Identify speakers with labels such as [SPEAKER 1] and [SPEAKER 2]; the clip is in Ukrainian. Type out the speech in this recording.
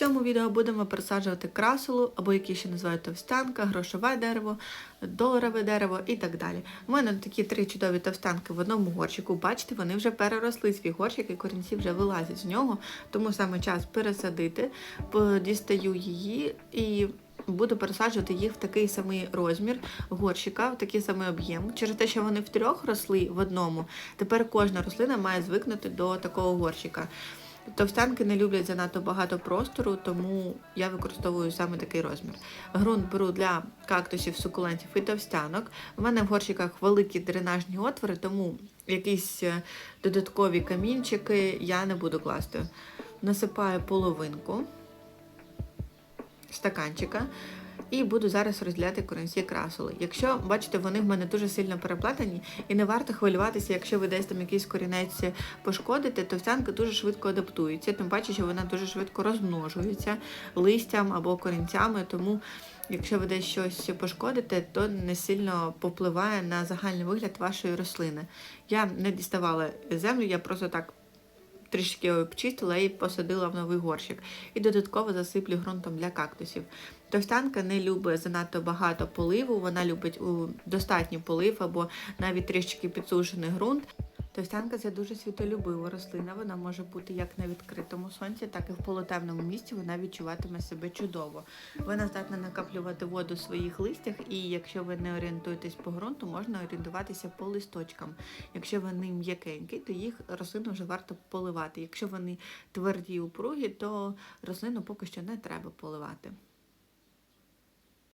[SPEAKER 1] цьому відео будемо пересаджувати красулу, або які ще називають товстянка, грошове дерево, доларове дерево і так далі. У мене такі три чудові товстянки в одному горщику. Бачите, вони вже переросли свій горщик і корінці вже вилазять з нього, тому саме час пересадити. Дістаю її і. Буду пересаджувати їх в такий самий розмір горщика, в такий самий об'єм. Через те, що вони втрьох росли в одному, тепер кожна рослина має звикнути до такого горщика. Товстянки не люблять занадто багато простору, тому я використовую саме такий розмір. Грунт беру для кактусів, сукулентів і товстянок. У мене в горщиках великі дренажні отвори, тому якісь е, додаткові камінчики я не буду класти. Насипаю половинку стаканчика. І буду зараз розділяти корінці красули. Якщо бачите, вони в мене дуже сильно переплетені, і не варто хвилюватися, якщо ви десь там якийсь корінець пошкодите, то овсянка дуже швидко адаптується. Тим паче, що вона дуже швидко розмножується листям або корінцями. Тому, якщо ви десь щось пошкодите, то не сильно попливає на загальний вигляд вашої рослини. Я не діставала землю, я просто так трішки обчистила і посадила в новий горщик. І додатково засиплю ґрунтом для кактусів. Товстянка не любить занадто багато поливу, вона любить достатній полив або навіть трішки підсушений ґрунт. Товстянка це дуже світолюбива рослина. Вона може бути як на відкритому сонці, так і в полутемному місці. Вона відчуватиме себе чудово. Вона здатна накаплювати воду в своїх листях, і якщо ви не орієнтуєтесь по ґрунту, можна орієнтуватися по листочкам. Якщо вони м'якенькі, то їх рослину вже варто поливати. Якщо вони тверді упругі, то рослину поки що не треба поливати.